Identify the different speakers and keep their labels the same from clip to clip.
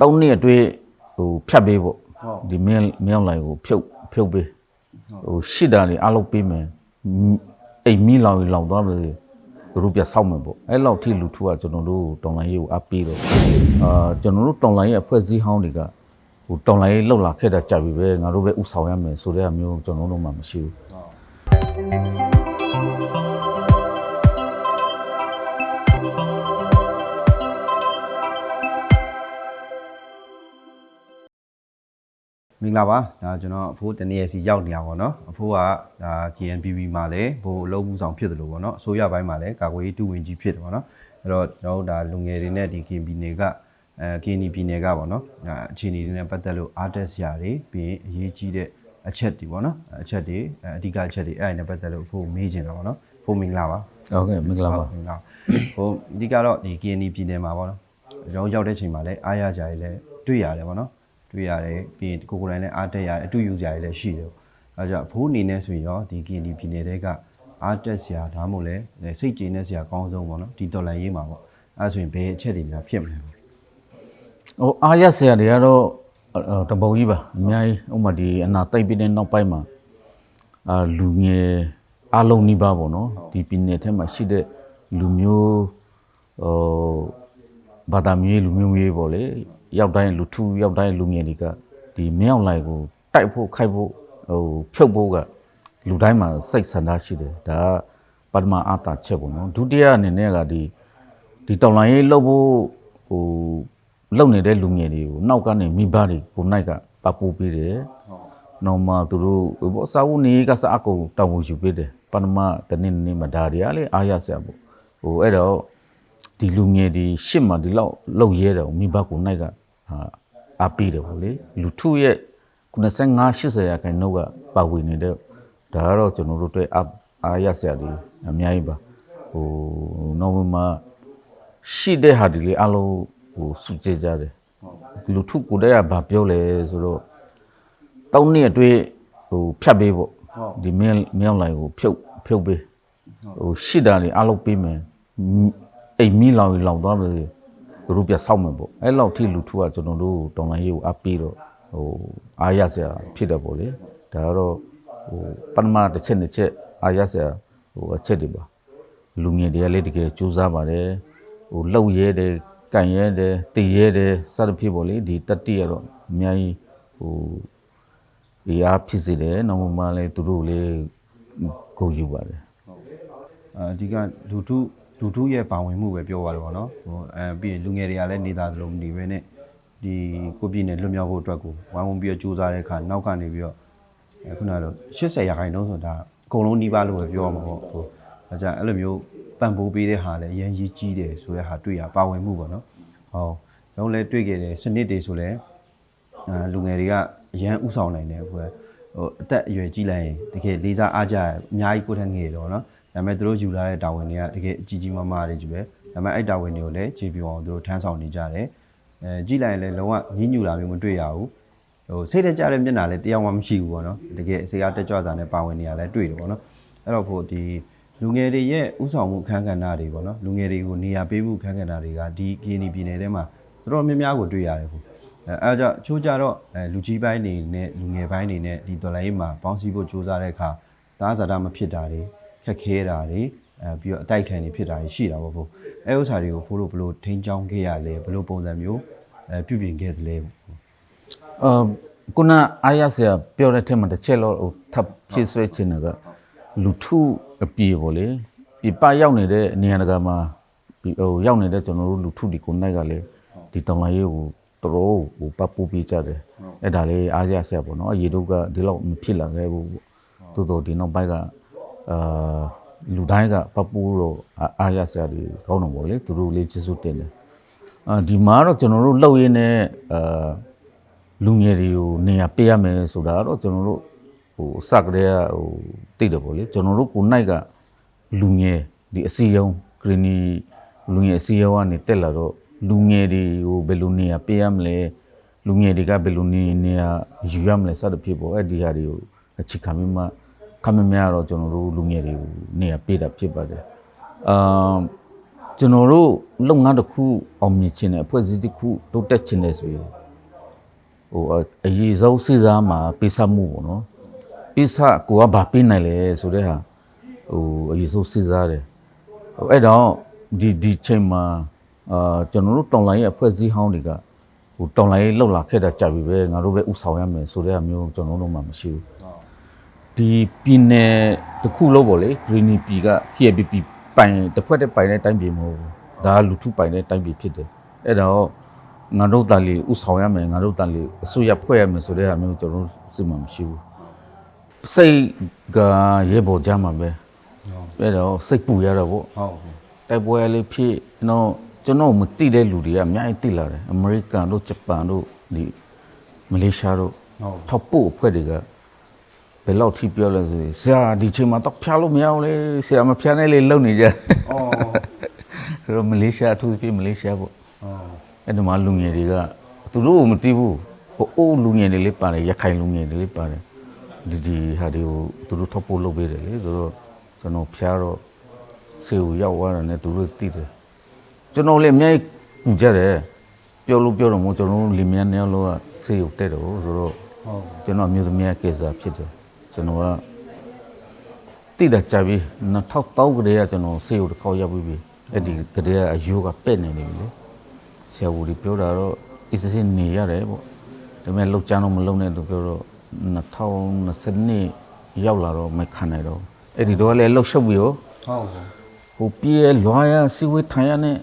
Speaker 1: တောင်းနှစ်အတွင်းဟိုဖြတ်ပေးပေါ့
Speaker 2: ဟုတ်
Speaker 1: ဒီမင်းမင်းလိုက်ကိုဖြုတ်ဖြုတ်ပေးဟိုရှစ်တာနေအလုပ်ပေးမယ်အိမ်မီလောင်ရင်လောင်သွားမယ်သူတို့ပြဆောက်မယ်ပေါ့အဲ့လောက်ထိလူထုကကျွန်တော်တို့တောင်းလိုင်းရေးကိုအပ်ပြီးတော့အာကျွန်တော်တို့တောင်းလိုင်းရေးအဖွဲ့အစည်းဟောင်းတွေကဟိုတောင်းလိုင်းရေးလောက်လာခဲ့တာကြာပြီပဲငါတို့ပဲဥဆောင်ရမယ်ဆိုတဲ့အမျိုးကျွန်တော်တို့မှမရှိဘူး
Speaker 2: မင်္ဂလာပါဒါကျွန်တော်အဖိုးတနေ့စီရောက်နေတာပေါ့နော်အဖိုးကဒါ KNPB မှာလည်းဘို့အလုပ်မှုဆောင်ဖြစ်တယ်လို့ပေါ့နော်အစိုးရဘိုင်းမှာလည်းကာကွယ်ရေးတူဝင်ကြီးဖြစ်တယ်ပေါ့နော်အဲ့တော့ကျွန်တော်တို့ဒါလူငယ်တွေနဲ့ဒီ KNP နယ်ကအဲ KNP ပြည်နယ်ကပေါ့နော်ဒါအခြေအနေတွေနဲ့ပတ်သက်လို့အားတက်စရာတွေပြီးရင်အရေးကြီးတဲ့အချက်တွေပေါ့နော်အချက်တွေအဲအဓိကအချက်တွေအဲ့ဒါနဲ့ပတ်သက်လို့အဖိုးမေးချင်တာပေါ့နော်အဖိုးမင်္ဂလာပါ
Speaker 1: ဟုတ်ကဲ့မင်္ဂလာပါ
Speaker 2: ဟုတ်ကဲ့ဟုတ်ဟိုအဓိကတော့ဒီ KND ပြည်နယ်မှာပေါ့နော်ကျွန်တော်ရောက်တဲ့ချိန်မှာလည်းအားရကြရလည်းတွေ့ရတယ်ပေါ့နော် တွေ့ရတယ်ပြီးရင်ကိုကိုယ်တိုင်လည်းအားတက်ရတယ်အတူယူကြရလည်းရှိတယ်အဲဒါကြောင့်အဖိုးအနေနဲ့ဆိုရင်ရောဒီ KND ပြည်နယ်တွေကအားတက်စရာဒါမှမဟုတ်လဲစိတ်ကြည်နေစရာအကောင်းဆုံးပေါ့နော်ဒီတော်လန်ရေးမှာပေါ့အဲဒါဆိုရင်ဘယ်အချက်တွေများဖြစ်မလဲပေါ့
Speaker 1: ဟိုအားရဆရာတွေကတော့အော်တပုံကြီးပါအများကြီးဥပမာဒီအနာတိတ်ပြီးတဲ့နောက်ပိုင်းမှာအာလူငယ်အလုံးနီးပါးပေါ့နော်ဒီပြည်နယ်ထဲမှာရှိတဲ့လူမျိုးဟိုဘာသာမျိုးလူမျိုးမျိုးပေါ့လေ ရောက်တိုင်းလူထုရောက်တိုင်းလူငယ်တွေကဒီမင်းအောင်လိုက်ကိုတိုက်ဖို့ခိုက်ဖို့ဟိုဖြုတ်ဖို့ကလူတိုင်းမှာစိတ်ဆန္ဒရှိတယ်ဒါကပထမအတာချက်ပေါ့နော်ဒုတိယအနေနဲ့ကဒီဒီတောင်လိုင်းရေးလှုပ်ဖို့ဟိုလှုပ်နေတဲ့လူငယ်တွေကိုနောက်ကနေမိဘတွေကိုနိုင်ကပပူပေးတယ်။နောက်မှသူတို့ဘောစာဝနေကစအကုန်တောင်းဝန်ယူပေးတယ်။ပထမတနေ့နေ့မှာဒါတွေကလေအားရစရာပေါ့။ဟိုအဲ့တော့ဒီလူငယ်ဒီရှစ်မှာဒီလောက်လှုပ်ရဲတယ်မိဘကိုနိုင်က အာအပေးတယ်ပေါ့လေ။လူထုရဲ့95 80ရာခိုင်နှုန်းကပါဝင်နေတဲ့ဒါကတော့ကျွန်တော်တို့အတွက်အားအားရစရာတွေအများကြီးပါ။ဟိုနောက်မှရှိတဲ့ဟာဒီလေးအလုံးဟိုစုကြကြတယ်လူထုကိုတည်းကဘာပြောလဲဆိုတော့တောင်းနှစ်အတွင်းဟိုဖြတ်ပေးပေါ့ဒီမင်းမင်းလိုက်ကိုဖြုတ်ဖြုတ်ပေးဟိုရှိတာနေအလုံးပေးမယ်အိမ်မီလောင်ရင်လောင်သွားမယ် သူတို့ပြဆောက်မယ်ပေါ့အဲ့လောက်ထိလူထုကကျွန်တော်တို့တောင်းလိုင်းရေးကိုအပ်ပြီးတော့ဟိုအားရစရာဖြစ်တယ်ပေါ့လေဒါကတော့ဟိုပထမတစ်ချက်တစ်ချက်အားရစရာဟိုအချက်တွေပါလူငယ်တွေကလည်းတကယ်စူးစမ်းပါတယ်ဟိုလှုပ်ရဲတယ်ကန်ရဲတယ်တည်ရဲတယ်စသဖြင့်ပေါ့လေဒီတတိရတော့အများကြီးဟိုဒီအားဖြစ်စေတယ်နောက်မှလည်းသူတို့လည်းကိုယူပါတယ်
Speaker 2: အဓိကလူထု လူထုရဲ့ပါဝင်မှုပဲပြောရတော့ဗောနော်ဟိုအဲပြီးရင်လူငယ်တွေကလည်းနေသားသလိုမနေပဲနဲ့ဒီကိုပြည်နယ်လွတ်မြောက်ဖို့အတွက်ကိုဝိုင်းဝန်းပြီးတော့ကြိုးစားတဲ့အခါနောက်ကနေပြီးတော့အခုနကတော့80ရာခိုင်နှုန်းဆိုတာအကုန်လုံးနှီးပါလို့ပဲပြောရမှာပေါ့ဟိုအဲကြအဲ့လိုမျိုးပံ့ပိုးပေးတဲ့ဟာလည်းအရင်ကြီးကြီးတယ်ဆိုတဲ့ဟာတွေ့ရပါဝင်မှုပေါ့နော်ဟောလုံးလဲတွေ့ခဲ့တယ်စနစ်တွေဆိုလဲအဲလူငယ်တွေကအရန်ဥဆောင်နိုင်တယ်ဟိုဟိုအသက်အရွယ်ကြီးလိုက်ရင်တကယ်လေးစားအားကြအများကြီးကိုထက်ငယ်တော့နော် ဒါပေမဲ့သူတို့ယူလာတဲ့တာဝန်တွေကတကယ်အကြီးကြီးမားမားတွေကြီးပဲဒါပေမဲ့အဲ့တာဝန်တွေကိုလည်းခြေပြောအောင်သူတို့ထမ်းဆောင်နေကြတယ်အဲကြည့်လိုက်ရင်လည်းလုံးဝညှဉ်းညူတာမျိုးမတွေ့ရဘူးဟိုစိတ်တကြတဲ့မျက်နှာလည်းတရားမှမရှိဘူးပေါ့နော်တကယ်အစေအားတက်ကြွစာနဲ့ပါဝင်နေရလဲတွေ့တယ်ပေါ့နော်အဲ့တော့ဖို့ဒီလူငယ်တွေရဲ့ဥဆောင်မှုအခန်းကဏ္ဍတွေပေါ့နော်လူငယ်တွေကိုနေရာပေးမှုအခန်းကဏ္ဍတွေကဒီကင်းနီပြည်နယ်ထဲမှာတော်တော်များများကိုတွေ့ရတယ်ဖို့အဲအဲဒါကြောင့်အချိုးကြတော့အဲလူကြီးပိုင်းနေနဲ့လူငယ်ပိုင်းနေနဲ့ဒီတော်လိုင်းရေးမှာပေါင်းစည်းဖို့ကြိုးစားတဲ့အခါသားဇာတာမဖြစ်တာတွေ ခက်ခဲတာတွေအဲပြီးတော့အတိုက်ခံတွေဖြစ်တာတွေရှိတာပေါ့ဘို့အဲဥစ္စာတွေကိုဖိုးလို့ဘလို့ထိန်းချောင်းခဲ့ရလဲဘလို့ပုံစံမျိုးအဲပြုပြင်ခဲ့တယ်လဲပေါ့
Speaker 1: အာခုနအားရစရာပြောတဲ့ထက်မှာတစ်ချက်တော့ဟိုထပ်ဖြည့်ဆွဲချင်တာကလူထုအပြေပေါ့လေပြပရောက်နေတဲ့နေရာတကာမှာဒီဟိုရောက်နေတဲ့ကျွန်တော်တို့လူထုဒီကိုနိုင်ကလည်းဒီတောင်လာရေးကိုတော်တော်ဟိုပတ်ပူးပေးကြတယ်အဲ့ဒါလေးအားရစရာပေါ့နော်အရေတို့ကဒီလောက်မဖြစ်လာခဲ့ဘူးပေါ့တိုးတော်ဒီနောက်ပိုင်းက အာလူတိုင်းကပတ်ပူးတော့အာအားရစရာတွေကောင်းတော့ပေါ့လေသူတို့လေးကျေးဇူးတင်တယ်အာဒီမှာတော့ကျွန်တော်တို့လှုပ်ရင်းနဲ့အာလူငယ်တွေကိုနေရာပေးရမယ်ဆိုတာတော့ကျွန်တော်တို့ဟိုအစကတည်းကဟိုသိတယ်ပေါ့လေကျွန်တော်တို့ကိုနိုင်ကလူငယ်ဒီအစီယုံဂရနီလူငယ်အစီယုံကနေတက်လာတော့လူငယ်တွေကိုဘယ်လိုနေရာပေးရမလဲလူငယ်တွေကဘယ်လိုနေနေရာယူရမလဲစသဖြင့်ပေါ့အဲ့ဒီဟာတွေကိုအချိခံပြီးမှ ခမများတော့ကျွန်တော်တို့လူငယ်တွေကိုနေရာပေးတာဖြစ်ပါတယ်အာကျွန်တော်တို့လုပ်ငန်းတစ်ခုအောင်မြင်ခြင်းနဲ့အဖွဲ့အစည်းတစ်ခုတိုးတက်ခြင်းနဲ့ဆိုရင်ဟိုအအရေးဆုံးစိစားမှာပိစမှုပေါ့နော်ပိစကိုကဘာပြနိုင်လဲဆိုတဲ့ဟာဟိုအရေးဆုံးစိစားတယ်ဟိုအဲ့တော့ဒီဒီချိန်မှာအာကျွန်တော်တို့တောင်လိုင်းရဲ့အဖွဲ့အစည်းဟောင်းတွေကဟိုတောင်လိုင်းလောက်လာခဲ့တာကြာပြီပဲငါတို့ပဲဥဆောင်ရမယ်ဆိုတဲ့ဟာမျိုးကျွန်တော်တို့မှမရှိဘူး ဒီပြည်နယ်တစ်ခုလုံးပေါ့လေ Greeny P က KBP ပိုင်တစ်ဖွဲ့တည်းပိုင်တဲ့တိုင်းပြည်မဟုတ်ဘူးဒါကလူထုပိုင်တဲ့တိုင်းပြည်ဖြစ်တယ်အဲ့တော့ငါတို့တန်လီဥဆောင်ရမယ်ငါတို့တန်လီအစိုးရဖွဲ့ရမယ်ဆိုတဲ့ဟာမျိုးကျွန်တော်တို့စိတ်မှမရှိဘူးစိတ်ကရေပေါ်ကြမှာပဲအဲ့တော့စိတ်ပူရတော့ပေါ့
Speaker 2: ဟုတ်ဟုတ်
Speaker 1: တိုက်ပွဲလေးဖြစ်တော့ကျွန်တော်မသိတဲ့လူတွေကအများကြီးသိလာတယ်အမေရိကန်တို့ဂျပန်တို့ဒီမလေးရှားတို့
Speaker 2: ဟုတ်
Speaker 1: ထောက်ပို့အဖွဲ့တွေက ဘယ်လောက်ထိပြောလဲဆိုရင်ဆရာဒီချိန်မှာတော့ဖျားလို့မရဘူးလေဆရာမဖျားနဲ့လေလုံနေကြ
Speaker 2: အော်
Speaker 1: ဆိုတော့မလေးရှားအထူးသဖြင့်မလေးရှားပေါ့
Speaker 2: အော်
Speaker 1: အဲ့ဒီမှာလူငယ်တွေကသူတို့ကိုမသိဘူးဟိုအိုးလူငယ်တွေလေးပါတယ်ရခိုင်လူငယ်တွေလေးပါတယ်ဒီဒီဟာတွေကိုသူတို့ထောက်ပို့လုပ်ပေးတယ်လေဆိုတော့ကျွန်တော်ဖျားတော့ဆေးကိုရောက်သွားတာနဲ့သူတို့သိတယ်ကျွန်တော်လည်းအများကြီးကူကြတယ်ပြောလို့ပြောတော့မို့ကျွန်တော်တို့လင်မြန်းနေလို့ကဆေးကိုတက်တယ်ဆိုတော့
Speaker 2: ဟုတ်
Speaker 1: ကျွန်တော်အမျိုးသမီးရဲ့ကေစာဖြစ်တယ် ကျွန်တော်ကတိတာကြပြီ2000ကလေးကကျွန်တော်ဆေးရုံတစ်ခေါက်ရောက်ပြီးပြီအဲ့ဒီကလေးကအယိုးကပဲ့နေနေပြီလေဆရာဝန်ကြီးပြောတာတော့အစ်စင်းနေရတယ်ပေါ့ဒါပေမဲ့လောက်ချမ်းတော့မလုံနဲ့သူပြောတော့2020နှစ်ရောက်လာတော့မခံနိုင်တော့အဲ့ဒီတော့လည်းလှုပ်ရှုပ်ပြီးတော့
Speaker 2: ဟုတ်ဟုတ်
Speaker 1: ဟိုပြေးလွားရစီဝေးထိုင်ရနဲ့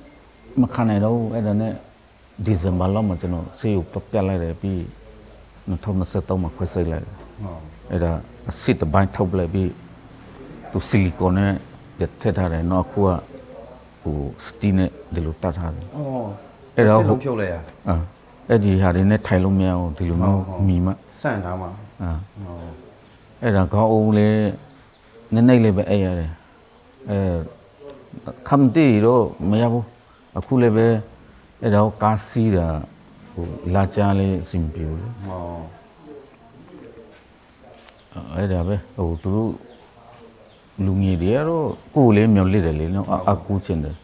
Speaker 1: မခံနိုင်တော့ဘူးအဲ့ဒါနဲ့ဒီဇင်ဘာလောက်မှကျွန်တော်ဆေးရုံပြတ်လိုက်တယ်ပြီး2023မှာခွဲစိတ်လိုက်တယ်
Speaker 2: ဟုတ်
Speaker 1: အဲ့ဒါအစစ်တစ်ပိုင်းထုတ်ပလိုက်ပြီးသူဆီလီကွန်နဲ့ပြထည့်ထားတယ်နောက်အခုကဟိုစတီနဲ့ဒီလိုတတ်ထားတယ်
Speaker 2: အော်
Speaker 1: အဲ့တော့
Speaker 2: စစ်လုံးဖြုတ်လိုက်ရ
Speaker 1: အာအဲ့ဒီဟာတွေနဲ့ထိုင်လို့မရအောင်ဒီလိုမျိုးမီမ
Speaker 2: စန့်ထားမှာ
Speaker 1: အာ
Speaker 2: ဟုတ်
Speaker 1: အဲ့ဒါခေါင်းအုံးလေးနည်းနည်းလေးပဲအဲ့ရတယ်အဲခမ်တီတော့မရဘူးအခုလည်းပဲအဲ့တော့ကားစီးတာဟိုလာချလေးအဆင်ပြေဘူးလေ
Speaker 2: ဟုတ်
Speaker 1: အဲ့ဒါပဲဟိုသူတို့လူငယ်တွေကတော့ကိုယ်လေးမျောလစ်တယ်လေနော်အအကူချင်တယ်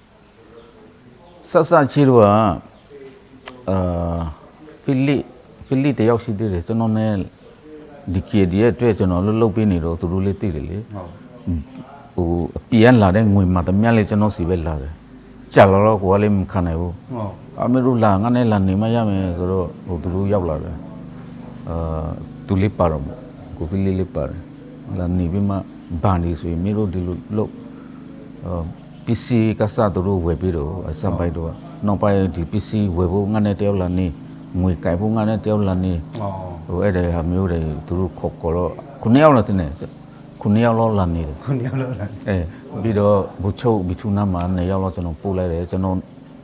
Speaker 1: ဆက်ဆက်ချီတော့အာဖိလစ်ဖိလစ်တယောက်ရှိသေးတယ်ကျွန်တော်နဲ့ဒီကေဒီရဲ့အတွက်ကျွန်တော်လှုပ်လှုပ်ပေးနေတော့သူတို့လေးသိတယ်လေ
Speaker 2: ဟုတ်
Speaker 1: ဟိုအပြန်လာတဲ့ငွေမှာတမက်လေးကျွန်တော်စီပဲလာတယ်ကြာလာတော့ကိုကလည်းမခံနိုင်ဘူး
Speaker 2: ဟုတ်
Speaker 1: အမေတို့လာငါနဲ့လာနေမရမယ်ဆိုတော့ဟိုသူတို့ရောက်လာတယ်အာသူလေးပါတော့ ကိုဖီလေးလေးပါတယ်လာနေပြီးမှဘာနေဆိုရင်မင်းတို့ဒီလိုလို့အာပစ္စည်းကစားသူတို့ဝယ်ပြီးတော့အစပိုက်တော့နောက်ပိုင်းဒီပစ္စည်းဝယ်ဖို့ငါနဲ့တယောက်လာနေငွေကြိုက်ဖို့ငါနဲ့တယောက်လာနေ
Speaker 2: အော်
Speaker 1: ဟိုအဲ့ဒါဟာမျိုးတွေသူတို့ခေါ်ခေါ်တော့ခုနှစ်ယောက်လားတင်နေခုနှစ်ယောက်လောက်လာနေတယ်
Speaker 2: ခုနှစ်ယောက်လောက်လာ
Speaker 1: အဲပြီးတော့ဘူချုပ်ဘီချူနာမှာနှစ်ယောက်လောက်ကျွန်တော်ပို့လိုက်တယ်ကျွန်တော်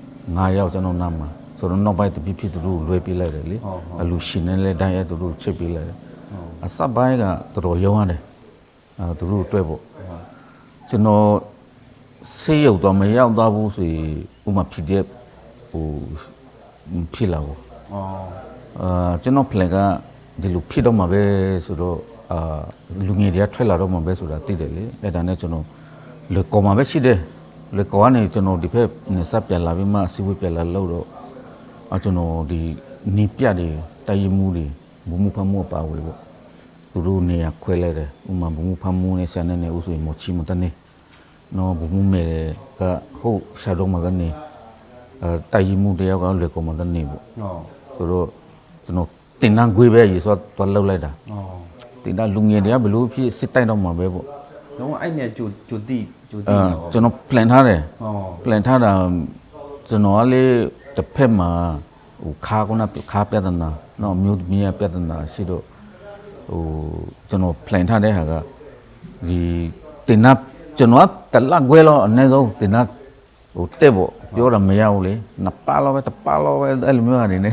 Speaker 1: 9ယောက်ကျွန်တော်နားမှာဆိုတော့နောက်ပိုင်းတပိဖြစ်သူတို့လွှဲပေးလိုက်တယ်လေအလူရှင်နဲ့လည်းတိုင်းရဲသူတို့ချစ်ပေးလိုက်တယ် အစပိုင်းကတော်တော်ယုံရတယ်အဲသူတို့တွေ့ဖို့ကျွန်တော်ဆေးရုပ်တော့မရောက်သွားဘူးဆိုရင်ဥမာဖြစ်တဲ့ဟိုဖြစ်လာဘူး
Speaker 2: အော်
Speaker 1: အာကျွန်တော် plan ကဒီလိုဖြစ်တော့မှာပဲဆိုတော့အာလူငယ်တွေကထွက်လာတော့မှာပဲဆိုတာသိတယ်လေအဲ့ဒါနဲ့ကျွန်တော်လေကောမှာပဲရှိတယ်လေကောကနေကျွန်တော်ဒီဖက်နေဆက်ပြန်လာပြီးမှအစည်းအဝေးပြန်လာလို့တော့အကျွန်တော်ဒီနေပြတွေတိုင်ရမှုတွေဘုံမှုဖမှုပါဝေပေါ့ သူတို့နေရခွဲလိုက်တယ်ဥမာဘုံမှုဖမှုနဲ့ဆန်နေနေဥဆိုရင်မချီမတနေနော်ဘုံမှုမဲကဟုတ်ရှာတော့မှာကနေအဲတိုင်ရမှုတယောက်ကလေကောမှာတနေပေါ့
Speaker 2: ဟုတ်
Speaker 1: ဆိုတော့ကျွန်တော်တင်တန်းခွေးပဲရေဆိုတော့လှုပ်လိုက်တာ
Speaker 2: အော်
Speaker 1: တင်တန်းလူငယ်တွေကဘလို့ဖြစ်စစ်တိုက်တော့မှာပဲပေါ့
Speaker 2: တော့အဲ့နဲ့ဂျိုဂျိုတီဂျိုတီ
Speaker 1: အဲ
Speaker 2: နော်
Speaker 1: ကျွန်တော် plan ထားတယ်
Speaker 2: အော်
Speaker 1: plan ထားတာကျွန်တော်ကလေတစ်ဖက်မှာဟိုခါကုနာခါပြဒနာနော်မြို့မြေပြဒနာရှိတော့ ဟိုကျွန်တော် plan ထားတဲ့ဟာကဒီတင်တန်းကျွန်တော်ကတလခွဲလောက်အနည်းဆုံးတင်တန်းဟိုတက်ပေါ့ပြောတာမရဘူးလေနှစ်ပါလောက်ပဲတစ်ပါလောက်ပဲအဲ့လိုမျိုးဟာနေနေ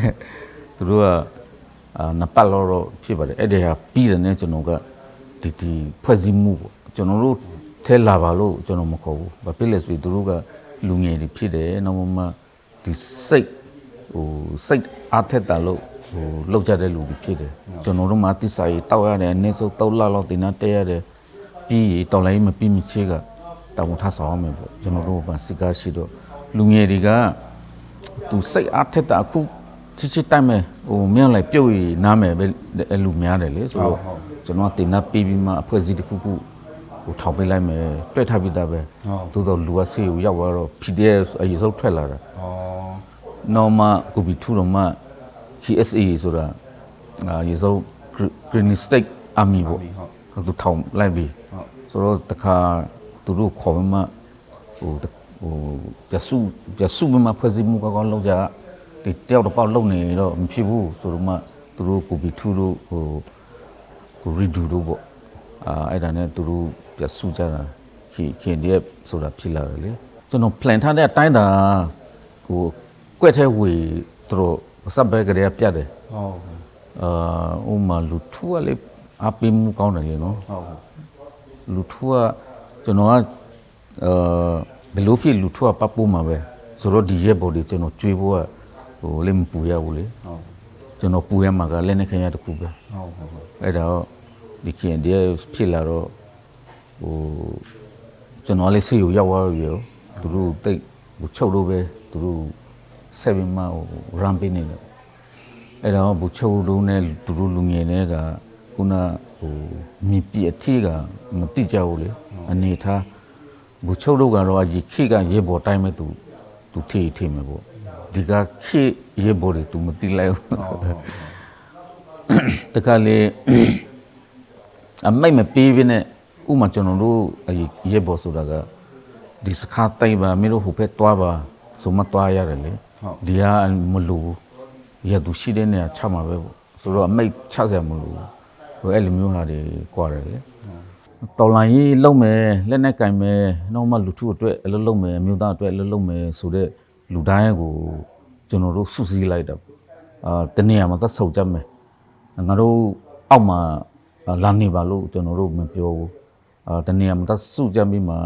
Speaker 1: သူတို့ကအာနှစ်ပတ်လောက်တော့ဖြစ်ပါတယ်အဲ့ဒီဟာပြီးတယ်နဲ့ကျွန်တော်ကဒီဒီဖွဲ့စည်းမှုပေါ့ကျွန်တော်တို့ထဲလာပါလို့ကျွန်တော်မခေါ်ဘူးဘာဖြစ်လဲဆိုရင်သူတို့ကလူငယ်တွေဖြစ်တယ်နောက်မှဒီစိတ်ဟိုစိတ်အားထက်တာလို့ ဟိုလောက်ကြတဲ့လူတွေဖြစ်တယ်ကျွန်တော်တို့မှတိစာရေးတောက်ရတယ်အနည်းဆုံး3လလောက်တင်တာတဲရတယ်ပြီးရင်တော်လိုင်းမပြီးမချေကတောင်းထားဆောင်ရမယ်ပေါ့ကျွန်တော်တို့ကစစ်ကားရှိတော့လူငယ်တွေကသူစိတ်အားထက်တာအခုချစ်ချစ်တိုက်မဲ့ဟိုမြောက်လိုက်ပြုတ်ရနားမယ်ပဲအဲ့လူများတယ်လေဆိုတော့ကျွန်တော်တင်တာပြီးပြီးမှအဖွဲ့အစည်းတစ်ခုခုဟိုထောက်ပေးလိုက်မယ်တွေ့ထားပြီးသားပဲသို့တော့လူကဆေးကိုရောက်သွားတော့ PDF အရေးဆုံးထွက်လာတာ
Speaker 2: ဩ
Speaker 1: နော်မကိုဘီထူတော့မှ KSA ဆိုတာအာရေဆုံး Green State Army ပေါ့
Speaker 2: ဟုတ်
Speaker 1: သူထောင်လိုက်ပြီ
Speaker 2: ဟုတ်
Speaker 1: ဆိုတော့တခါသူတို့ခေါ်မှဟိုတဟိုပြစုပြစုမှဖွဲ့စည်းမှုကောင်းကောင်းလုပ်ကြဒီတယောက်တစ်ပေါက်လုံနေတော့မဖြစ်ဘူးဆိုတော့မှသူတို့ကိုဘီထူတို့ဟိုကိုရီဒူတို့ပေါ့အာအဲ့ဒါနဲ့သူတို့ပြစုကြတာခင်ခင်တည်းဆိုတာဖြစ်လာတယ်လေကျွန်တော် plan ထားတဲ့အတိုင်းသာကိုကွက်ထဲဝေသူတို့ စပ်ဘဲကလေးပြတ်တယ်
Speaker 2: ဟုတ်
Speaker 1: အာဥမာလူထူကလေအပင်းမှုကောင်းတယ်လေနော်
Speaker 2: ဟုတ်
Speaker 1: လူထူကကျွန်တော်ကအာဘယ်လိုဖြစ်လူထူကပတ်ပိုးမှာပဲဆိုတော့ဒီရက်ပေါ်ဒီကျွန်တော်ကြွေးဖို့ကဟိုလည်းမပူရဘူးလေ
Speaker 2: ဟုတ်
Speaker 1: ကျွန်တော်ပူရမှာကလည်းနေခင်ရတစ်ခုပဲ
Speaker 2: ဟုတ်ဟုတ်ဟုတ်
Speaker 1: အဲ့ဒါတော့ဒီခင်တည်းဖြစ်လာတော့ဟိုကျွန်တော်လည်းစီကိုရောက်သွားပြီရောသူတို့တိတ်ဟိုချုပ်လို့ပဲသူတို့ ဆက်ပြီးမှဟိုရမ်ပေးနေတယ်အဲ့ဒါတော့ဘူချုပ်လို့နဲ့သူတို့လူငယ်တွေကခုနဟိုမိပြအထီးကမတိကြဘူးလေအနေထားဘူချုပ်တို့ကတော့အကြီးခိကရေပေါ်တိုင်းမဲ့သူသူထေးထေးမယ်ပေါ့ဒီကခိရေပေါ်တွေသူမတိလိုက်ဘူးတခါလေအမိတ်မပေးဘဲနဲ့ဥမာကျွန်တော်တို့အရေဘော်ဆိုတာကဒီစခါတိုင်ပါမင်းတို့ဟိုဘက်တွားပါဆိုမှတွားရတယ်လေ ဒီကမလို့ရသူရှိတဲ့နေရာချမှာပဲပေါ့ဆိုတော့အမိတ်ချစရာမလို့ဟိုအဲ့လိုမျိုးဟာတွေကြွားတယ်လေတော်လိုင်းကြီးလုံမယ်လက်နဲ့ကင်မယ်နောက်မှလူထုအတွက်အလုပ်လုပ်မယ်မြို့သားအတွက်အလုပ်လုပ်မယ်ဆိုတော့လူတိုင်းကိုကျွန်တော်တို့စုစည်းလိုက်တာပေါ့အာတနေရာမှာသက်ဆုပ်ကြမယ်ငါတို့အောက်မှာအာလာနေပါလို့ကျွန်တော်တို့မပြောဘူးအာတနေရာမှာသစုကြပြီးမှ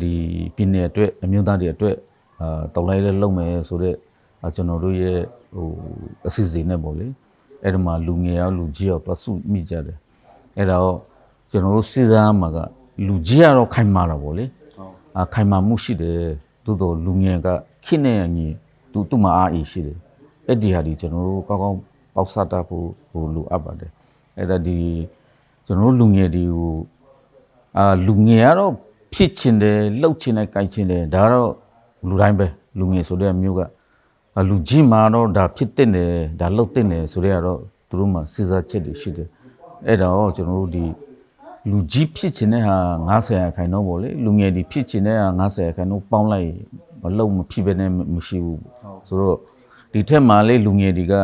Speaker 1: ဒီပြည်နယ်အတွက်အမျိုးသားတွေအတွက် အာတော်လိုက်လဲလုပ်မယ်ဆိုတော့အာကျွန်တော်တို့ရဲ့ဟိုအစီအစဉ်နဲ့ပေါ့လေအဲ့ဒီမှာလူငယ်ရောလူကြီးရောသစုမိကြတယ်အဲ့ဒါတော့ကျွန်တော်တို့စီစားမှာကလူကြီးကတော့ခိုင်မာတာပေါ့လေ
Speaker 2: ဟုတ်
Speaker 1: အာခိုင်မာမှုရှိတယ်သို့တော်လူငယ်ကခိနေရညီသူသူ့မှာအားအီရှိတယ်အဲ့ဒီဟာဒီကျွန်တော်တို့ကောင်းကောင်းပေါက်စားတတ်ဖို့ဟိုလိုအပ်ပါတယ်အဲ့ဒါဒီကျွန်တော်တို့လူငယ်တွေကိုအာလူငယ်ကတော့ဖြစ်ချင်တယ်လှုပ်ချင်တယ်ကြိုက်ချင်တယ်ဒါကတော့ လူတိုင်းပဲလူငယ်ဆိုတဲ့မျိုးကအာလူကြီးမှာတော့ဒါဖြစ်တဲ့တယ်ဒါလှုပ်တဲ့တယ်ဆိုတဲ့ကတော့သူတို့မှာစဉ်းစားချက်တွေရှိတယ်အဲ့ဒါတော့ကျွန်တော်တို့ဒီလူကြီးဖြစ်ချင်တဲ့ဟာ90ရာခိုင်နှုန်းပေါ့လေလူငယ်ဒီဖြစ်ချင်တဲ့ဟာ90ရာခိုင်နှုန်းပေါင်းလိုက်မလုံးမဖြစ်ပဲနဲ့မရှိဘူးဆိုတော့ဒီထက်မှလေလူငယ်တွေက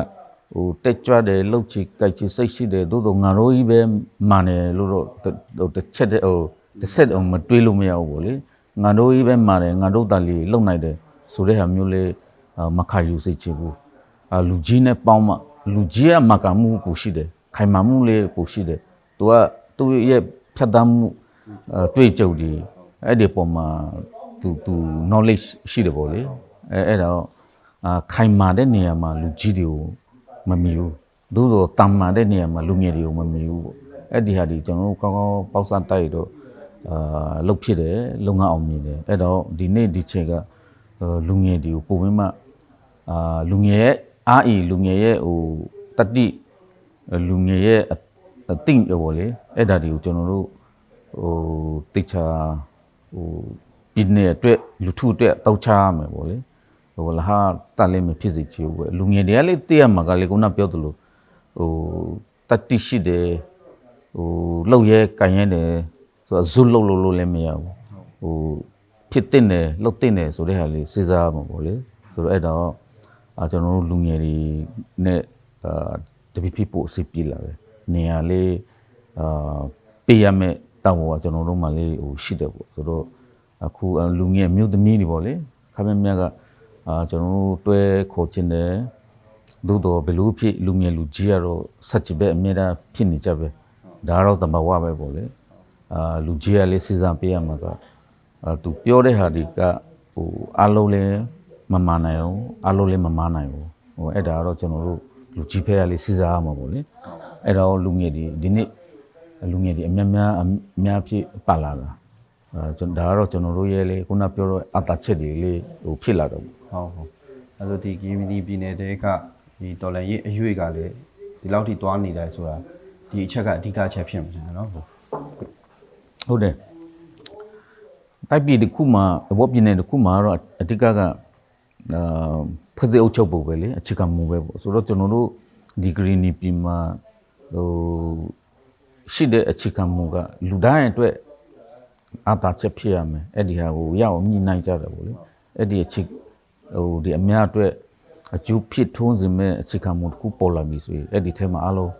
Speaker 1: ဟိုတက်ကြွတယ်လှုပ်ချကြိုက်ချစိတ်ရှိတယ်သို့တော့ငါတို့ကြီးပဲမာနေလို့တော့ဟိုတစ်ချက်တည်းဟိုတစ်ဆက်အောင်မတွေးလို့မရဘူးပေါ့လေ ငါတို့ကြီးပဲမာတယ်ငါတို့တာလီလုံနိုင်တယ်ဆိုတဲ့ဟာမျိုးလေအာမခါယူစိတ်ချဘူးအာလူကြီးနဲ့ပေါင်းမှလူကြီးကမကမှုပူရှိတယ်ခိုင်မာမှုလေးပူရှိတယ်သူကသူ့ရဲ့ဖြတ်သန်းမှုအဲတွေ့ကြုံဒီအဲ့ဒီပုံမှာသူသူ knowledge ရှိတယ်ပေါ့လေအဲအဲ့တော့အာခိုင်မာတဲ့နေရာမှာလူကြီးတွေကိုမမီဘူးသို့တော့တမ်းမာတဲ့နေရာမှာလူငယ်တွေကိုမမီဘူးပေါ့အဲ့ဒီဟာဒီကျွန်တော်တို့ကောင်းကောင်းပေါက်စတိုက်တော့ အာလုတ်ဖြစ်တယ်လုံငါအောင်မြင်တယ်အဲ့တော့ဒီနေ့ဒီချိန်ကအာလူငယ်တွေကိုပုံမမှအာလူငယ်ရဲ့အားအီလူငယ်ရဲ့ဟိုတတိလူငယ်ရဲ့အအသိရောပေါ့လေအဲ့ဒါတွေကိုကျွန်တော်တို့ဟိုတိတ်ချာဟိုပြည်နယ်အတွက်လူထုအတွက်တောက်ချရမယ်ပေါ့လေဟိုလာဟာတက်လည်းမဖြစ်စေချေဘူးပဲလူငယ်တွေကလေတည့်ရမှာကလေခုနပြောသလိုဟိုတတိရှိတယ်ဟိုလောက်ရဲကန်ရဲတယ် ဆိုတော့ဇွတ်လောက်လို့လို့လည်းမရဘူးဟိုဖြစ်တဲ့တယ်လောက်တဲ့တယ်ဆိုတဲ့ဟာလေးစဉ်းစားမှာပေါ့လေဆိုတော့အဲ့တော့အာကျွန်တော်တို့လူငယ်တွေနဲ့အာတပိပိပို့အစီပြေးလာတယ်နေရာလေးအာပေးရမယ်တောင်းပေါ်ကကျွန်တော်တို့မှလေးဟိုရှိတယ်ပေါ့ဆိုတော့အခုအာလူငယ်မြို့သမီးတွေပေါ့လေခမမြတ်ကအာကျွန်တော်တို့တွဲခေါ်ခြင်းတယ်သို့တော့ဘယ်လိုဖြစ်လူငယ်လူကြီးကတော့ဆက်ချပဲအမြဲတမ်းဖြစ်နေကြပဲဒါကတော့တမဝပဲပေါ့လေ အာလူကြီးကလေးစီစဉ်ပေးရမှာကအဲသူပြောတဲ့ဟာဒီကဟိုအလုံးလည်းမမနိုင်ဘူးအလုံးလည်းမမနိုင်ဘူးဟိုအဲ့ဒါကတော့ကျွန်တော်တို့လူကြီးဖက်ကလေးစဉ်းစားရမှာပေါ့လေအဲ့ဒါတော့လူငယ်ဒီဒီနေ့လူငယ်ဒီအများများအများဖြစ်ပါလာတာဟအဲကျွန်တော်ဒါကတော့ကျွန်တော်တို့ရဲ့လေခုနပြောတော့အတာချက်တွေလေးဟိုဖြစ်လာတော့ပေါ့
Speaker 2: ဟုတ်ဟုတ်အဲဆိုဒီကီမီနီပြည်နယ်တဲကဒီတော်လန်ရေးအရွေကလည်းဒီလောက်ထိသွားနေတယ်ဆိုတာဒီအချက်ကအဓိကအချက်ဖြစ်မှာနော်ဟုတ်
Speaker 1: ဟုတ်တယ်တိုက်ပြည်တစ်ခုမှာဘောပြည်နယ်တစ်ခုမှာတော့အဓိကကအာဖွဲ့စည်းအုပ်ချုပ်ဖို့ပဲလေအခြေခံမူပဲပေါ့ဆိုတော့ကျွန်တော်တို့ဒီဂရီနီပြည်မှာဟိုရှိတဲ့အခြေခံမူကလူတိုင်းအတွက်အာသာချက်ဖြစ်ရမယ်အဲ့ဒီဟာကိုရအောင်ညှိနှိုင်းကြတယ်ပေါ့လေအဲ့ဒီအခြေဟိုဒီအများအတွက်အကျိုးဖြစ်ထွန်းစေမဲ့အခြေခံမူတစ်ခုပေါ်လာပြီဆိုရင်အဲ့ဒီထဲမှာအလုံး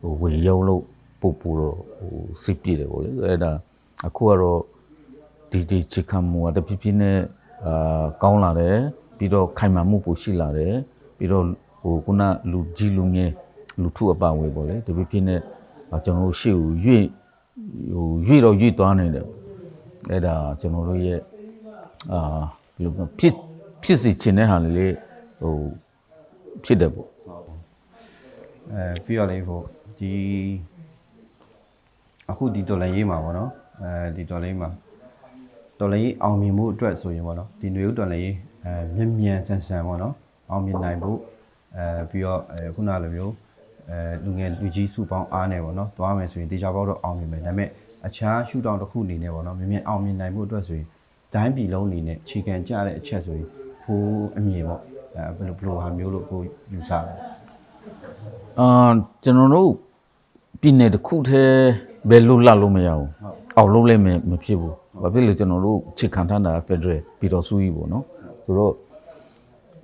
Speaker 1: ဟိုဝေရုံလို့ ပို့ပို့တော့ဟိုစိတ်ပြည့်တယ်ပေါ့လေအဲ့ဒါအခုကတော့ဒီဒီအခြေခံမူကတဖြည်းဖြည်းနဲ့အာကောင်းလာတယ်ပြီးတော့ခိုင်မာမှုပိုရှိလာတယ်ပြီးတော့ဟိုခုနလူကြီးလူငယ်လူထုအပအဝေးပေါ့လေတဖြည်းဖြည်းနဲ့အာကျွန်တော်တို့ရှေ့ကိုရွေ့ဟိုရွေ့တော့ရွေ့သွားနေတယ်အဲ့ဒါကျွန်တော်တို့ရဲ့အာဘယ်လိုပြောဖြစ်ဖြစ်စီချင်တဲ့ဟာလေးလေးဟိုဖြစ်တယ်ပေါ့
Speaker 2: အဲပြီးတော့လေဟိုဒီ အခုဒီတော်လန်ရေးမှာပေါ့နော်အဲဒီတော်လန်ရေးမှာတော်လန်ရေးအောင်မြင်မှုအတွက်ဆိုရင်ပေါ့နော်ဒီຫນွေဦးတော်လန်ရေးအဲမြင်မြန်ဆန်ဆန်ပေါ့နော်အောင်မြင်နိုင်ဖို့အဲပြီးတော့အဲခုနလိုမျိုးအဲလူငယ်လူကြီးစုပေါင်းအားနေပေါ့နော်သွားမယ်ဆိုရင်တေချာပေါက်တော့အောင်မြင်မယ်ဒါပေမဲ့အခြားရှူတောင်တစ်ခုအနေနဲ့ပေါ့နော်မြင်မြန်အောင်မြင်နိုင်မှုအတွက်ဆိုရင်ဒိုင်းပြည်လုံးအနေနဲ့ခြေခံကြတဲ့အချက်ဆိုရင်ဖိုးအမြင်ပေါ့အဲဘယ်လိုဘယ်လိုဟာမျိုးလို့ကိုယူဆတယ်
Speaker 1: အာကျွန်တော်တို့ပြည်နယ်တစ်ခုတည်း ဘယ်လို့လတ်လို့မရဘူးအောင်လို့လည်းမမဖြစ်ဘူးဘာဖြစ်လဲကျွန်တော်တို့ခြေခံထားတာဖက်ဒရယ်ပြည်တော်စုကြီးပေါ့နော်ဆိုတော့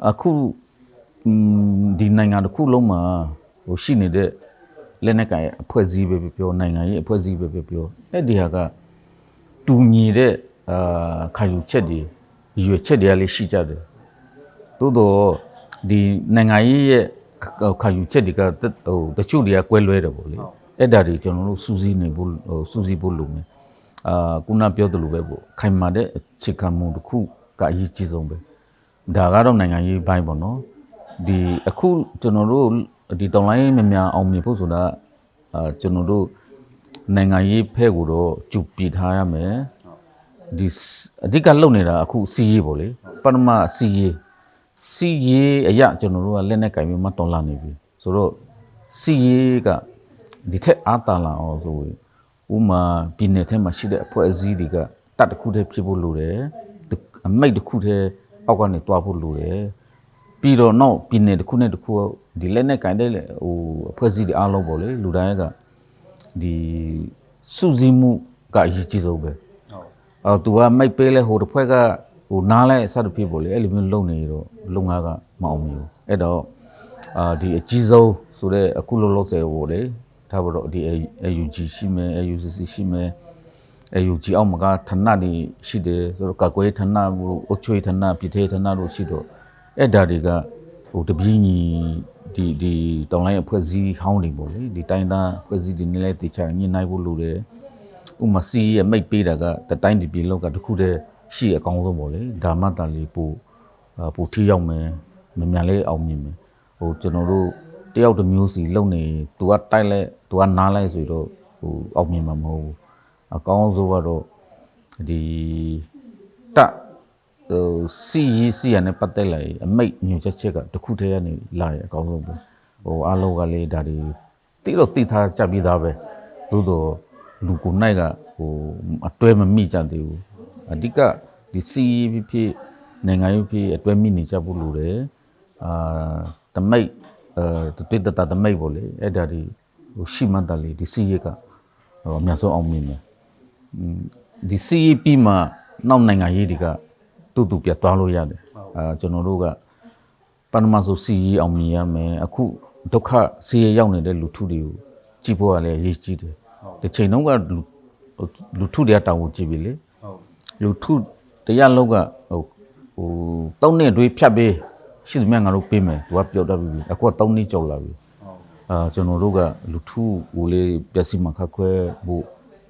Speaker 1: အခု음ဒီနိုင်ငံတစ်ခုလုံးမှာဟိုရှိနေတဲ့လက်နက်ကင်အဖွဲ့အစည်းပဲပြောနိုင်ငံရေးအဖွဲ့အစည်းပဲပြောအဲ့ဒီဟာကတူညီတဲ့အာခံယူချက်တွေရွေချက်တွေကလည်းရှိကြတယ်သို့တော့ဒီနိုင်ငံရေးရဲ့ခါယူချက်တွေကတဟိုတချို့တွေကကွဲလွဲတယ်ပေါ့လေ အဲ့ဒါတွေကျွန်တော်တို့စူးစီးနေဖို့ဟိုစူးစီးဖို့လုပ်မယ်အာခုနပြောသလိုပဲပေါ့ခိုင်မာတဲ့အခြေခံမှုတစ်ခုကအရေးကြီးဆုံးပဲဒါကတော့နိုင်ငံရေးဘိုင်းပေါ့နော်ဒီအခုကျွန်တော်တို့ဒီတောင်လိုင်းများများအောင်မြင်ဖို့ဆိုတာအာကျွန်တော်တို့နိုင်ငံရေးဖဲကိုတော့ကြုပ်ပြထားရမယ်ဒီစအဓိကလုံနေတာအခုစီရေးပေါ့လေပထမစီရေးစီရေးအရာကျွန်တော်တို့ကလက်နဲ့ကင်ပြီးမတော်လာနေပြီဆိုတော့စီရေးက ဒီထက်အားတာလာအောင်ဆိုရင်ဥမာပြည်နယ်ထဲမှာရှိတဲ့အဖွဲ့အစည်းတွေကတတ်တစ်ခုတည်းဖြစ်ဖို့လိုတယ်တအမိတ်တစ်ခုတည်းအောက်ကနေတွားဖို့လိုတယ်ပြီးတော့နောက်ပြည်နယ်တစ်ခုနဲ့တစ်ခုဒီလက်နဲ့ကင်တဲ့ဟိုအဖွဲ့အစည်းတွေအားလုံးပေါ့လေလူတိုင်းကဒီစုစည်းမှုကအရေးကြီးဆုံးပဲအော်သူကမိုက်ပေးလဲဟိုတစ်ဖွဲ့ကဟိုနားလဲစသဖြင့်ပေါ့လေအဲ့လိုမျိုးလုံနေတော့လုံငါကမအောင်ဘူးအဲ့တော့အာဒီအကြီးဆုံးဆိုတော့အခုလောလောဆယ်ဟိုလေ ထားပါတော့ဒီ AUG ရှိမယ် AUCC ရှိမယ် AUG အောက်မှာကဌာနတွေရှိတယ်ဆိုတော့ကကွယ်ဌာနတို့အုတ်ချွေဌာနပြည်ထောင်ဌာနတို့ရှိတော့အဲ့ဒါတွေကဟိုတပြင်းကြီးဒီဒီတောင်လိုင်းအဖွဲ့အစည်းဟောင်းတွေပေါ့လေဒီတိုင်းသားအဖွဲ့အစည်းတွေနဲ့လည်းတေချာညှိနှိုင်းဖို့လိုတယ်ဥမာစီရဲ့မိတ်ပေးတာကတတိုင်းဒီပြည်လောက်ကတခုတည်းရှိအကောင်းဆုံးပေါ့လေဒါမှတန်လေးပို့အာပို့ထိရောက်မယ်မမြန်လေးအောင်မြင်မယ်ဟိုကျွန်တော်တို့ တယောက်တစ်မျိုးစီလုံနေသူကတိုက်လိုက်သူကနားလိုက်ဆိုတော့ဟိုအောင်မြင်မှာမဟုတ်ဘူးအကောင်းဆုံးကတော့ဒီတဟိုစီရီစီရနဲ့ပတ်သက်လိုက်အမိတ်ညွှန်ချက်ချက်ကတခုတည်းကနေလာရအကောင်းဆုံးပဲဟိုအားလုံးကလေဒါတွေတိတော့တိထားကြပြီးသားပဲသို့တော့လူကိုနိုင်ကဟိုအတွဲမမိကြသေးဘူးအဓိကဒီစီဖြစ်ဖြစ်နိုင်ငံရေးဖြစ်အတွဲမိနေကြဖို့လိုတယ်အာတမိတ် အဲတိတတတမိတ်ပေါ့လေအဲ့ဒါဒီဟိုရှိမှန်တယ်လေဒီစီရကဟိုအများဆုံးအောင်မြင်တယ်อืมဒီစီရပြီးမှနောက်နိုင်ငံရေးတွေကတူတူပြတ်သွားလို့ရတယ်အာကျွန်တော်တို့ကပဏမဆိုစီရအောင်မြင်ရမယ်အခုဒုက္ခစီရရောက်နေတဲ့လူထုတွေကိုကြည့်ဖို့ကလည်းအရေးကြီးတယ်ဒီချိန်တုန်းကလူလူထုတွေကတောင်းဖို့ကြည့်ပြီလေ
Speaker 2: ဟုတ်
Speaker 1: လူထုတရားလုံးကဟိုဟိုတောင်းနေတွေဖြတ်ပေး ရှိသမျှငါတို့ပေးမယ်သူကပြောတတ်ပြီအခုကတောင်းနေကြောက်လာပြီအာကျွန်တော်တို့ကလူထုဟိုလေပျက်စီးမှခက်ခွဲဖို့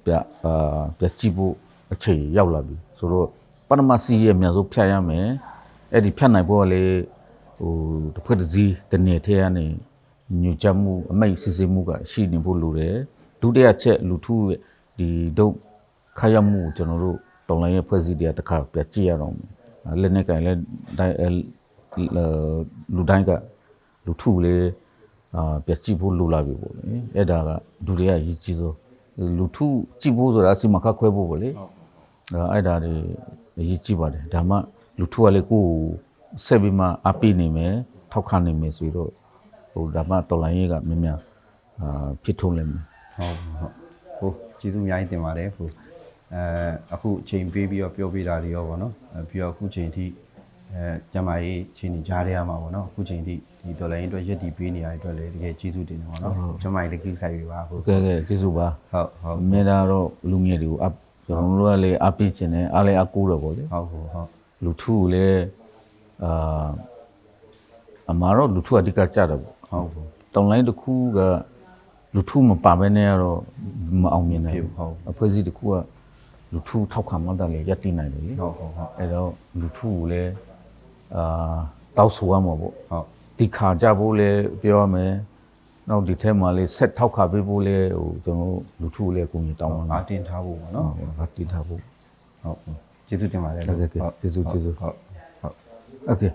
Speaker 1: ပြအာပျက်စီးဖို့အချိန်ရောက်လာပြီဆိုတော့ပထမစီရဲ့အများဆုံးဖြတ်ရမယ်အဲ့ဒီဖြတ်နိုင်ဖို့ကလေဟိုတစ်ဖက်တစ်စည်းတစ်နေထဲကနေညှို့ချက်မှုအမိတ်စစ်စစ်မှုကရှိနေဖို့လိုတယ်ဒုတိယချက်လူထုရဲ့ဒီဒုက္ခရမှုကိုကျွန်တော်တို့တော်လိုင်းရဲ့ဖွဲ့စည်းတရားတစ်ခါပြတ်ကြည့်ရအောင်မယ်အဲလက်နဲ့ကင်လဲတိုင်းအဲ လူတိုင်းကလူထုလေအာပြတ်ကြည့်ဖို့လိုလာပြီပေါ့လေအဲ့ဒါကဒုတိယအရေးကြီးဆုံးလူထုကြည့်ဖို့ဆိုတာအစီမခတ်ခွဲဖို့ပေါ့လေအဲအဲ့ဒါတွေအရေးကြီးပါတယ်ဒါမှလူထုကလည်းကိုယ်ကိုဆက်ပြီးမှအပိနေမယ်ထောက်ခံနေမယ်ဆိုတော့ဟိုဒါမှတော်လိုင်းရေးကမြင်များအာဖြစ်ထုံးလိမ့်မယ်
Speaker 2: ဟုတ်ဟုတ်ဟုတ်ကျေးဇူးအများကြီးတင်ပါတယ်ဟုတ်အဲအခုအချိန်ပေးပြီးတော့ပြောပြတာတွေရောဗောနော်အဲပြီးတော့အခုချိန်ထိ အဲကျမကြီးချိန်နေကြားရမှာဗောနော်အခုချိန်ထိဒီဒေါ်လာရင်းအတွက်ရက်တီပေးနေရတဲ့အတွက်လည်းတကယ်ကျေးဇူးတင်တယ်ဗောနော်ကျမကြီးလည်းကိစ္စရေးပါဟုတ်
Speaker 1: ကဲကဲကျေးဇူးပါ
Speaker 2: ဟုတ်ဟုတ်
Speaker 1: အမြဲတမ်းတော့လူငယ်တွေကိုအကျွန်တော်တို့ကလည်းအပိချင်တယ်အားလည်းအကူတော့ဗောလေ
Speaker 2: ဟုတ်ဟုတ်ဟုတ်
Speaker 1: လူထုကိုလည်းအာအမှားတော့လူထုအဓိကကြတယ်ဗော
Speaker 2: ဟုတ်ဟုတ်
Speaker 1: တောင်လိုင်းတစ်ခုကလူထုမပါဘဲနဲ့ကတော့မအောင်မြင်နိုင်
Speaker 2: ဖြစ်
Speaker 1: ဘူး
Speaker 2: ဟုတ်
Speaker 1: အဖွဲ့အစည်းတစ်ခုကလူထုထောက်ခံမှသာလေရပ်တည်နိုင်တယ်လေ
Speaker 2: ဟုတ်ဟုတ်ဟုတ်
Speaker 1: အဲ့တော့လူထုကိုလည်း အာတောက်ဆိုရမှာပေါ့
Speaker 2: ဟုတ်
Speaker 1: ဒီခါကြဖို့လည်းပြောရမယ်နောက်ဒီထဲမှာလည်းဆက်ထောက်ခါပေးဖို့လည်းဟိုကျွန်တော်တို့လူထုကိုလည်းအကူအညီတောင်းပါမယ်
Speaker 2: အားတင်ထားဖို့ဗောနော်
Speaker 1: ဟုတ်ပါတည်ထားဖို့
Speaker 2: ဟုတ်ဟုတ်ကျေးဇူးတင်ပါတယ်
Speaker 1: ဟုတ်ကဲ့ကျေးဇူးကျေးဇူး
Speaker 2: ဟုတ်ဟုတ်
Speaker 1: Okay